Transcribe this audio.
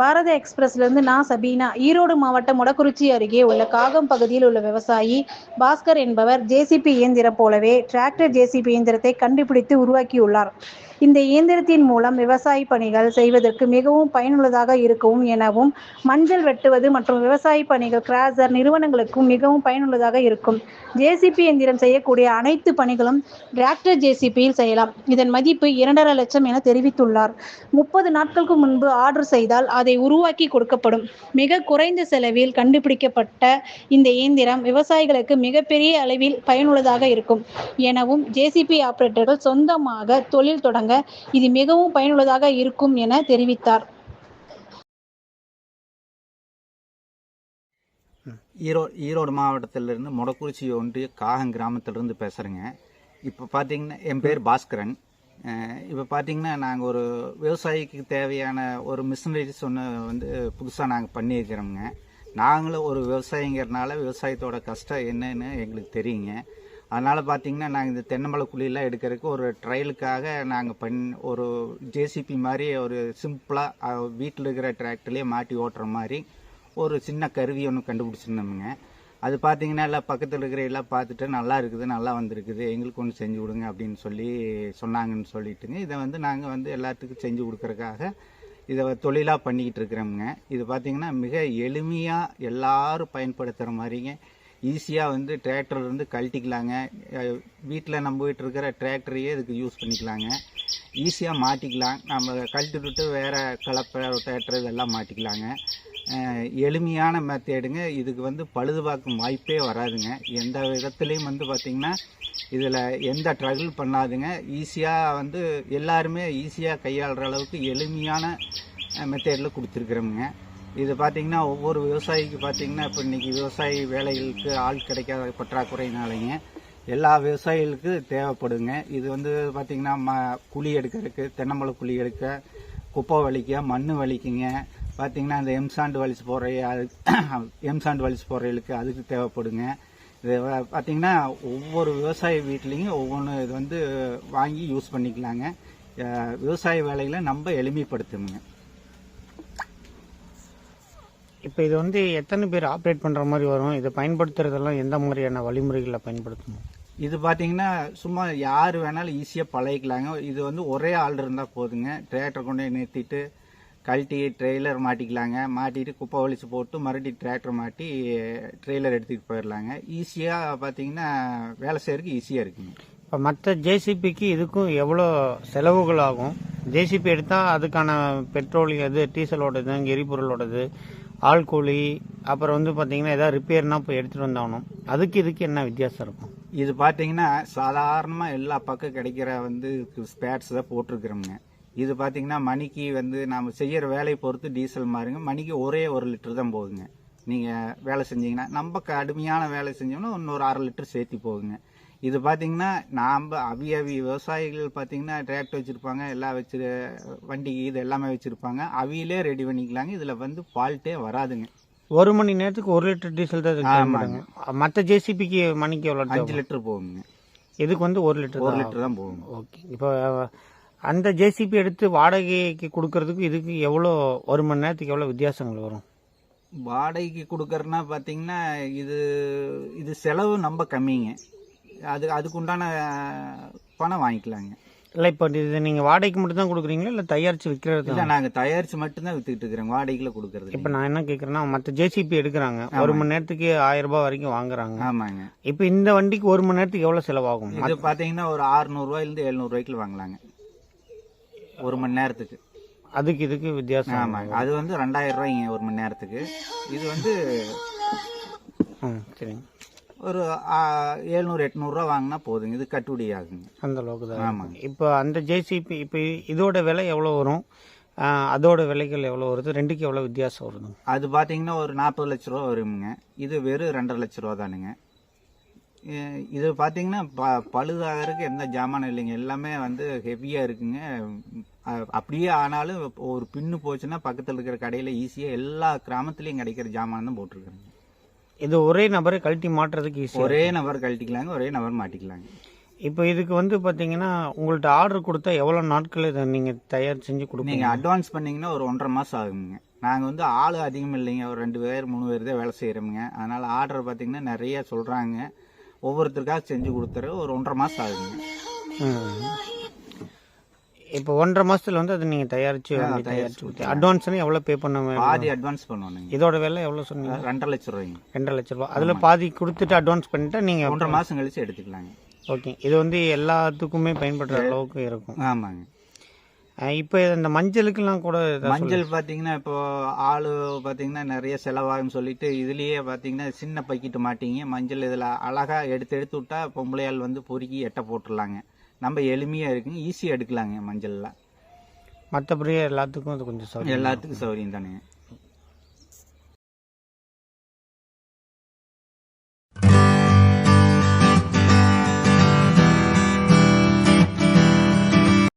பாரத எக்ஸ்பிரஸ்லேருந்து நான் சபீனா ஈரோடு மாவட்டம் மொடக்குறிச்சி அருகே உள்ள காகம் பகுதியில் உள்ள விவசாயி பாஸ்கர் என்பவர் ஜேசிபி இயந்திரம் போலவே டிராக்டர் ஜேசிபி இயந்திரத்தை கண்டுபிடித்து உருவாக்கியுள்ளார். இந்த இயந்திரத்தின் மூலம் விவசாய பணிகள் செய்வதற்கு மிகவும் பயனுள்ளதாக இருக்கும் எனவும் மஞ்சள் வெட்டுவது மற்றும் விவசாய பணிகள் கிராசர் நிறுவனங்களுக்கும் மிகவும் பயனுள்ளதாக இருக்கும். ஜேசிபி இயந்திரம் செய்யக்கூடிய அனைத்து பணிகளும் டிராக்டர் ஜேசிபியில் செய்யலாம். இதன் மதிப்பு இரண்டரை லட்சம் என தெரிவித்துள்ளார். முப்பது நாட்களுக்கு முன்பு ஆர்டர் செய்தால் அதை உருவாக்கி கொடுக்கப்படும். மிக குறைந்த செலவில் கண்டுபிடிக்கப்பட்ட இந்த இயந்திரம் விவசாயிகளுக்கு மிகப்பெரிய அளவில் பயனுள்ளதாக இருக்கும். எனவும் ஜேசிபி ஆபரேட்டர்கள் சொந்தமாக தொழில் தொடங்க இது மிகவும் பயனுள்ளதாக இருக்கும் என தெரிவித்தார். ஈரோ ஈரோடு மாவட்டத்திலிருந்து மொடக்குறிச்சி ஒன்றிய காகம் கிராமத்திலிருந்து பேசுகிறேங்க இப்போ பார்த்தீங்கன்னா என் பேர் பாஸ்கரன். இப்போ பார்த்தீங்கன்னா நாங்கள் ஒரு விவசாயிக்கு தேவையான ஒரு மிஷினரிஸ் ஒன்று வந்து புதுசாக நாங்கள் பண்ணியிருக்கிறோங்க நாங்களும் ஒரு விவசாயிங்கிறனால விவசாயத்தோட கஷ்டம் என்னன்னு எங்களுக்கு தெரியுங்க. அதனால் பார்த்தீங்கன்னா நாங்கள் இந்த தென்னமலை குழியெல்லாம் எடுக்கிறதுக்கு ஒரு ட்ரையலுக்காக நாங்கள் பண் ஒரு ஜேசிபி மாதிரி ஒரு சிம்பிளாக வீட்டில் இருக்கிற டிராக்டர்லேயே மாட்டி ஓட்டுற மாதிரி ஒரு சின்ன கருவி ஒன்று கண்டுபிடிச்சிருந்தோமுங்க. அது பார்த்தீங்கன்னா எல்லாம் பக்கத்தில் இருக்கிற எல்லாம் பார்த்துட்டு நல்லா இருக்குது நல்லா வந்திருக்குது எங்களுக்கு ஒன்று செஞ்சு கொடுங்க அப்படின்னு சொல்லி சொன்னாங்கன்னு சொல்லிட்டுங்க. இதை வந்து நாங்கள் வந்து எல்லாத்துக்கும் செஞ்சு கொடுக்குறக்காக இதை தொழிலாக பண்ணிக்கிட்டு இருக்கிறோமுங்க. இது பார்த்தீங்கன்னா மிக எளிமையாக எல்லாரும் பயன்படுத்துகிற மாதிரிங்க. ஈஸியாக வந்து டிராக்டர் கழட்டிக்கலாங்க. வீட்டில் நம்ம வீட்டு இருக்கிற டிராக்டரையே இதுக்கு யூஸ் பண்ணிக்கலாங்க. ஈஸியாக மாட்டிக்கலாம். நம்ம கழட்டி விட்டு வேறு கலப்பை டிராக்டர் இதெல்லாம் மாட்டிக்கலாங்க. எளிமையான மெத்தேடுங்க இதுக்கு வந்து பழுதுபார்க்கும் வாய்ப்பே வராதுங்க. எந்த விதத்துலேயும் வந்து பார்த்திங்கன்னா இதில் எந்த ட்ரகிள் பண்ணாதுங்க. ஈஸியாக வந்து எல்லாருமே ஈஸியாக கையாளுற அளவுக்கு எளிமையான மெத்தேடில் கொடுத்துருக்குறோமுங்க. இது பார்த்திங்கன்னா ஒவ்வொரு விவசாயிக்கு பார்த்திங்கன்னா இப்போ இன்றைக்கி விவசாயி வேலைகளுக்கு ஆள் கிடைக்காத பற்றாக்குறையினாலைங்க எல்லா விவசாயிகளுக்கு தேவைப்படுங்க. இது வந்து பார்த்திங்கன்னா ம குழி எடுக்கிறதுக்கு தென்னம்பழ குழி எடுக்க குப்பை வலிக்க மண் வலிக்குங்க. பார்த்தீங்கன்னா இந்த எம்சாண்டு வலிச்சு போகிற எம்சாண்டு வலிச்சு போடுறவங்களுக்கு அதுக்கு தேவைப்படுங்க. இது பார்த்தீங்கன்னா ஒவ்வொரு விவசாய வீட்லேயும் ஒவ்வொன்று இது வந்து வாங்கி யூஸ் பண்ணிக்கலாங்க. விவசாய வேலைகளை நம்ம எளிமைப்படுத்துங்க இப்போ இது வந்து எத்தனை பேர் ஆப்ரேட் பண்ணுற மாதிரி வரும்? இதை பயன்படுத்துறதெல்லாம் எந்த மாதிரியான வழிமுறைகளை பயன்படுத்தணும்? இது பார்த்தீங்கன்னா சும்மா யார் வேணாலும் ஈஸியாக பழகிக்கலாங்க. இது வந்து ஒரே ஆள் இருந்தால் போதுங்க. டிராக்டர் கொண்டு நிறுத்திட்டு கழட்டி ட்ரெய்லர் மாட்டிக்கலாங்க. மாட்டிட்டு குப்பை வலிச்சு போட்டு மறுபடியும் டிராக்டர் மாட்டி ட்ரெய்லர் எடுத்துகிட்டு போயிடலாங்க ஈஸியாக பார்த்தீங்கன்னா வேலை செய்யறதுக்கு ஈஸியாக இருக்குங்க. இப்போ மற்ற ஜேசிபிக்கு இதுக்கும் எவ்வளோ செலவுகள் ஆகும்? ஜேசிபி எடுத்தால் அதுக்கான பெட்ரோல் இது டீசலோடது எரிபொருளோடது ஆள் கூலி அப்புறம் வந்து பார்த்தீங்கன்னா ஏதாவது ரிப்பேர்னா போய் எடுத்துகிட்டு வந்தாகணும். அதுக்கு இதுக்கு என்ன வித்தியாசம் இருக்கும்? இது பார்த்தீங்கன்னா சாதாரணமாக எல்லா பக்கம் கிடைக்கிற வந்து ஸ்பேட்ஸ் தான் போட்டிருக்கிறோங்க இது பார்த்தீங்கன்னா மணிக்கு வந்து நாம் செய்கிற வேலையை பொறுத்து டீசல் மாறுங்க. மணிக்கு ஒரே ஒரு லிட்டர் தான் போகுங்க நீங்கள் வேலை செஞ்சீங்கன்னா நம்ம கடுமையான வேலை செஞ்சோம்னா இன்னொரு அரை லிட்டர் சேர்த்தி போகுங்க இது பார்த்தீங்கன்னா நாம் அவி அவி விவசாயிகள் பார்த்தீங்கன்னா டிராக்டர் வச்சுருப்பாங்க எல்லாம் வச்சு வண்டி இது எல்லாமே வச்சுருப்பாங்க. அவியிலே ரெடி பண்ணிக்கலாங்க. இதில் வந்து ஃபால்ட்டே வராதுங்க. ஒரு மணி நேரத்துக்கு ஒரு லிட்டர் டீசல் தான் ஆமாங்க. மற்ற ஜேசிபிக்கு மணிக்கு எவ்வளோ அஞ்சு லிட்டர் போகுங்க. இதுக்கு வந்து ஒரு லிட்டர் ஒரு லிட்டர் தான் போகுங்க. ஓகே. இப்போ அந்த ஜேசிபி எடுத்து வாடகைக்கு கொடுக்கறதுக்கு இதுக்கு எவ்வளோ ஒரு மணி நேரத்துக்கு எவ்வளோ வித்தியாசங்கள் வரும்? வாடகைக்கு கொடுக்கறதுனா பார்த்தீங்கன்னா இது இது செலவு ரொம்ப கம்மிங்க. அது அதுக்குண்டான பணம் வாங்கிக்கலாங்க. இல்லை இப்போ இது நீங்கள் வாடகைக்கு மட்டும் தான் கொடுக்குறீங்களா? இல்லை தயாரித்து விற்கிறது இல்லை நாங்கள் தயாரித்து மட்டும்தான் வித்துக்கிட்டு இருக்கிறோங்க வாடகையில் கொடுக்கறது இப்போ நான் என்ன கேட்குறேன்னா மற்ற ஜேசிபி எடுக்கிறாங்க. ஒரு மணி நேரத்துக்கு ஆயிரம் ரூபாய் வரைக்கும் வாங்குறாங்க. ஆமாங்க. இப்போ இந்த வண்டிக்கு ஒரு மணி நேரத்துக்கு எவ்வளோ செலவாகும்? இது பார்த்தீங்கன்னா ஒரு அறுநூறுவாயிலேருந்து எழுநூறுவாய்க்கு வாங்கலாங்க. ஒரு மணி நேரத்துக்கு. அதுக்கு இதுக்கு வித்தியாசம். ஆமாங்க. அது வந்து ரெண்டாயிரம் ரூபாய்ங்க ஒரு மணி நேரத்துக்கு. இது வந்து ம் சரிங்க. ஒரு எழுநூறு எட்நூறுரூவா வாங்கினா போதுங்க. இது கட்டுப்படி ஆகுங்க அந்த அளவுக்கு தான் ஆமாங்க. இப்போ அந்த ஜேசிபி இப்போ இதோட விலை எவ்வளோ வரும்? அதோட விலைகள் எவ்வளோ வருது? ரெண்டுக்கு எவ்வளோ வித்தியாசம் வருது அது பார்த்தீங்கன்னா ஒரு நாற்பது லட்ச ரூபா வருங்க. இது வெறும் ரெண்டரை லட்ச ரூபா தானுங்க. இது பார்த்தீங்கன்னா ப பழுதாகிறதுக்கு எந்த ஜாமானும் இல்லைங்க. எல்லாமே வந்து ஹெவியாக இருக்குங்க. அப்படியே ஆனாலும் ஒரு பின்னு போச்சுன்னா பக்கத்தில் இருக்கிற கடையில் ஈஸியாக எல்லா கிராமத்துலேயும் கிடைக்கிற ஜாமான் தான் போட்டிருக்காங்க இது ஒரே நபரை கழட்டி மாட்டுறதுக்கு ஈஸி ஒரே நபர் கழட்டிக்கலாங்க ஒரே நபர் மாட்டிக்கலாங்க. இப்போ இதுக்கு வந்து பார்த்தீங்கன்னா உங்கள்ட்ட ஆர்டர் கொடுத்தா எவ்வளோ நாட்கள் இதை நீங்கள் தயார் செஞ்சு கொடுப்பீங்க? நீங்கள் அட்வான்ஸ் பண்ணீங்கன்னா ஒரு ஒன்றரை மாதம் ஆகுங்க. நாங்கள் வந்து ஆள் அதிகம் இல்லைங்க. ஒரு ரெண்டு பேர் மூணு பேர் தான் வேலை செய்கிறோமுங்க அதனால் ஆர்டர் பார்த்தீங்கன்னா நிறைய சொல்கிறாங்க ஒவ்வொருத்தருக்காக செஞ்சு கொடுத்துரு ஒரு ஒன்றரை மாதம் ஆகுதுங்க ம். இப்போ ஒன்றரை மாசத்துல வந்து அதை நீங்க தயாரிச்சு வாங்கி தயாரிச்சு கொடுத்து அட்வான்ஸ்னு எவ்வளவு பே பண்ண? பாதி அட்வான்ஸ் பண்ணுவோனுங்க இதோட விலை எவ்வளவு சொன்னீங்க? ரெண்டரை லட்சம் ரூபாய்ங்க. ரெண்டரை லட்ச ரூபா அதுல பாதி கொடுத்துட்டு அட்வான்ஸ் பண்ணிட்டா நீங்க ஒன்றரை மாதம் கழிச்சு எடுத்துக்கலாங்க. ஓகே இது வந்து எல்லாத்துக்குமே பயன்படுற அளவுக்கு இருக்கும். ஆமாங்க. இப்போ இந்த மஞ்சளுக்கெல்லாம் கூட மஞ்சள் பார்த்தீங்கன்னா இப்போ ஆள் பார்த்தீங்கன்னா நிறைய செலவாகும்னு சொல்லிட்டு இதுலேயே பார்த்தீங்கன்னா சின்ன பக்கிட்டு மாட்டிங்க. மஞ்சள் இதில் அழகாக எடுத்து எடுத்து விட்டா பொம்பளையால் வந்து பொறுக்கி எட்டை போட்டுடலாங்க. நம்ம எளிமையாக இருக்குங்க ஈஸியாக எடுக்கலாங்க மஞ்சள்லாம். மற்றபடி எல்லாத்துக்கும் அது கொஞ்சம் சௌகரியம் எல்லாத்துக்கும் சௌகரியம் தானே